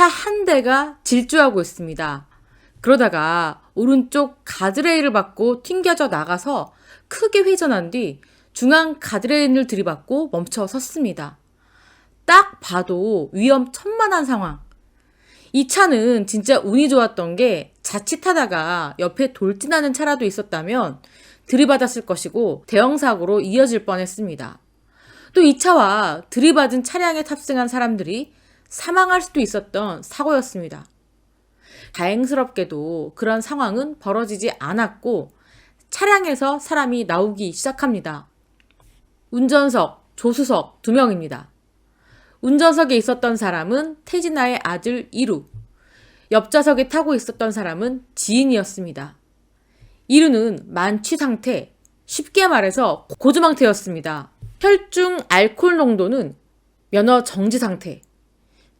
차 한 대가 질주하고 있습니다. 그러다가 오른쪽 가드레일을 받고 튕겨져 나가서 크게 회전한 뒤 중앙 가드레일을 들이받고 멈춰 섰습니다. 딱 봐도 위험천만한 상황. 이 차는 진짜 운이 좋았던 게 자칫하다가 옆에 돌진하는 차라도 있었다면 들이받았을 것이고 대형 사고로 이어질 뻔했습니다. 또 이 차와 들이받은 차량에 탑승한 사람들이 사망할 수도 있었던 사고였습니다. 다행스럽게도 그런 상황은 벌어지지 않았고 차량에서 사람이 나오기 시작합니다. 운전석, 조수석 두 명입니다. 운전석에 있었던 사람은 태진아의 아들 이루, 옆좌석에 타고 있었던 사람은 지인이었습니다. 이루는 만취 상태, 쉽게 말해서 고주망태였습니다. 혈중 알코올 농도는 면허 정지 상태,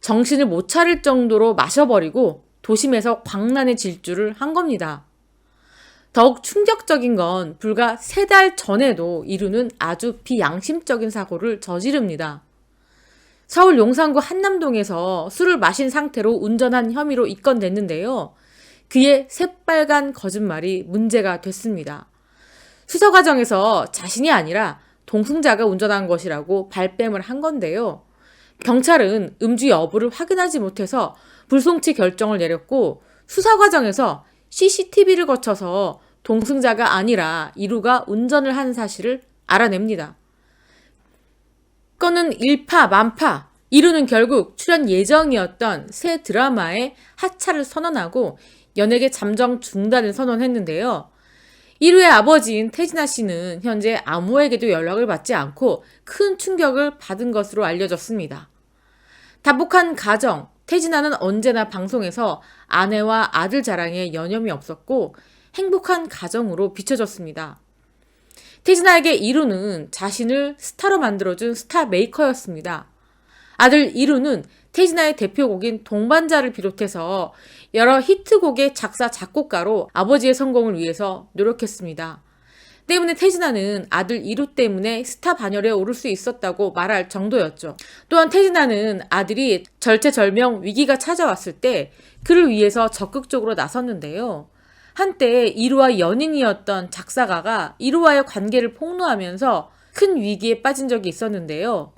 정신을 못 차릴 정도로 마셔버리고 도심에서 광란의 질주를 한 겁니다. 더욱 충격적인 건 불과 세 달 전에도 이루는 아주 비양심적인 사고를 저지릅니다. 서울 용산구 한남동에서 술을 마신 상태로 운전한 혐의로 입건됐는데요. 그의 새빨간 거짓말이 문제가 됐습니다. 수사 과정에서 자신이 아니라 동승자가 운전한 것이라고 발뺌을 한 건데요. 경찰은 음주 여부를 확인하지 못해서 불송치 결정을 내렸고 수사 과정에서 CCTV를 거쳐서 동승자가 아니라 이루가 운전을 한 사실을 알아냅니다. 건은 일파만파 이루는 결국 출연 예정이었던 새 드라마에 하차를 선언하고 연예계 잠정 중단을 선언했는데요. 이루의 아버지인 태진아 씨는 현재 아무에게도 연락을 받지 않고 큰 충격을 받은 것으로 알려졌습니다. 다복한 가정, 태진아는 언제나 방송에서 아내와 아들 자랑에 여념이 없었고 행복한 가정으로 비춰졌습니다. 태진아에게 이루는 자신을 스타로 만들어준 스타 메이커였습니다. 아들 이루는 태진아의 대표곡인 동반자를 비롯해서 여러 히트곡의 작사, 작곡가로 아버지의 성공을 위해서 노력했습니다. 때문에 태진아는 아들 이루 때문에 스타 반열에 오를 수 있었다고 말할 정도였죠. 또한 태진아는 아들이 절체절명 위기가 찾아왔을 때 그를 위해서 적극적으로 나섰는데요. 한때 이루와 연인이었던 작사가가 이루와의 관계를 폭로하면서 큰 위기에 빠진 적이 있었는데요.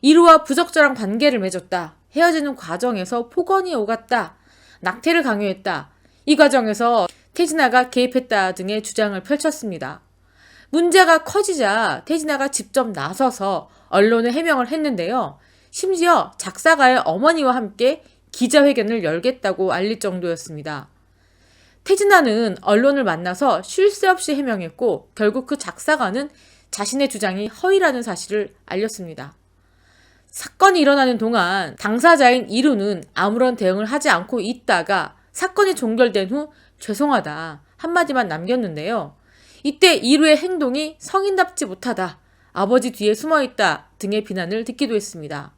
이루와 부적절한 관계를 맺었다. 헤어지는 과정에서 폭언이 오갔다. 낙태를 강요했다. 이 과정에서 태진아가 개입했다 등의 주장을 펼쳤습니다. 문제가 커지자 태진아가 직접 나서서 언론에 해명을 했는데요. 심지어 작사가의 어머니와 함께 기자회견을 열겠다고 알릴 정도였습니다. 태진아는 언론을 만나서 쉴 새 없이 해명했고 결국 그 작사가는 자신의 주장이 허위라는 사실을 알렸습니다. 사건이 일어나는 동안 당사자인 이루는 아무런 대응을 하지 않고 있다가 사건이 종결된 후 죄송하다 한마디만 남겼는데요. 이때 이루의 행동이 성인답지 못하다, 아버지 뒤에 숨어 있다 등의 비난을 듣기도 했습니다.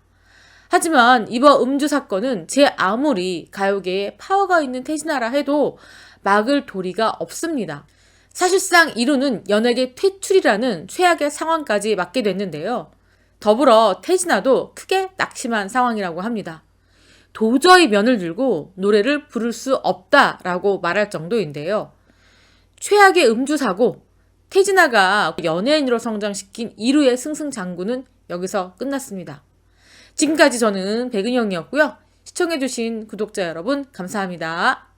하지만 이번 음주 사건은 제 아무리 가요계에 파워가 있는 태진아라 해도 막을 도리가 없습니다. 사실상 이루는 연예계 퇴출이라는 최악의 상황까지 맞게 됐는데요. 더불어 태진아도 크게 낙심한 상황이라고 합니다. 도저히 면을 들고 노래를 부를 수 없다라고 말할 정도인데요. 최악의 음주 사고, 태진아가 연예인으로 성장시킨 이루의 승승장구는 여기서 끝났습니다. 지금까지 저는 백은영이었고요. 시청해주신 구독자 여러분, 감사합니다.